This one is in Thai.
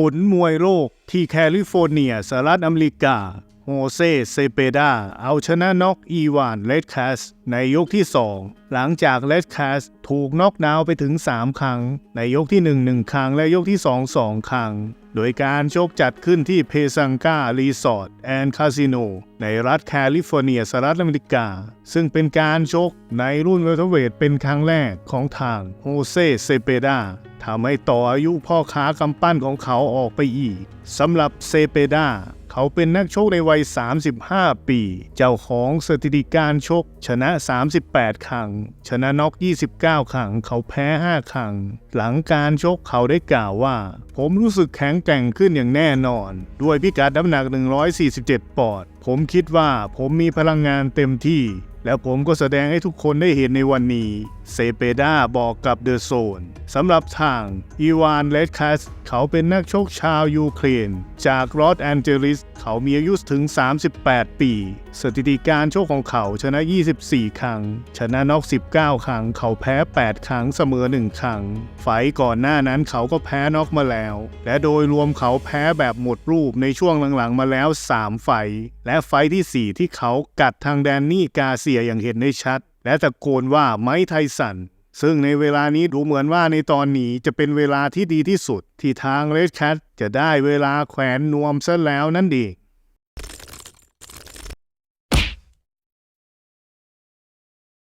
ผลมวยโลกที่แคลิฟอร์เนียสหรัฐอเมริกา โฮเซ เซเปดา เอาชนะน็อกอีวานเลดคาสในยกที่ 2 หลังจากเลดคาสถูกน็อกดาวไปถึง 3 ครั้ง ในยกที่ 1 1 ครั้ง และยกที่ 2 2 ครั้ง โดยการชกจัดขึ้นที่เพซังการีสอร์ทแอนด์คาสิโนในรัฐแคลิฟอร์เนียสหรัฐอเมริกา ซึ่งเป็นการชกในรุ่นเวลเทเวทเป็นครั้งแรกของทางโฮเซ เซเปดา ทำให้ต่ออายุพ่อค้ากำปั้นของเขาออกไปอีกสำหรับเซเปดาเขาเป็นนักชกในวัย 35 ปี เจ้าของสถิติการชก ชนะ 38 ครั้ง ชนะน็อก 29 ครั้ง เขาแพ้ 5 ครั้ง หลังการชกเขาได้กล่าวว่า ผมรู้สึกแข็งแกร่งขึ้นอย่างแน่นอน ด้วยพิกัดน้ำหนัก 147 ปอนด์ ผมคิดว่าผมมีพลังงานเต็มที่ แล้วผมก็แสดงให้ทุกคนได้เห็นในวันนี้ เซเปดาบอกกับเดอะโซนสำหรับทางอีวานเลดคัสเขาเป็นนักชกชาวยูเครน จากลอสแอนเจลิส เขามีอายุถึง 38 ปี สถิติการชกของเขาชนะ 24 ครั้ง ชนะน็อก 19 ครั้ง เขาแพ้ 8 ครั้งเสมอ 1 ครั้ง ไฟก่อนหน้านั้นเขาก็แพ้น็อกมาแล้ว และโดยรวมเขาแพ้แบบหมดรูปในช่วงหลังๆมาแล้ว 3 ไฟ และไฟที่ 4 ที่เขากัดทางแดนนี่กาเซียอย่างเห็นได้ชัด และตะโกนว่าไม้ไทสัน ซึ่งในเวลานี้ดูเหมือนว่าในตอนนี้จะเป็นเวลาที่ดีที่สุด ที่ทางเรดแคทจะได้เวลาแขวนนวมซะแล้วนั่นเอง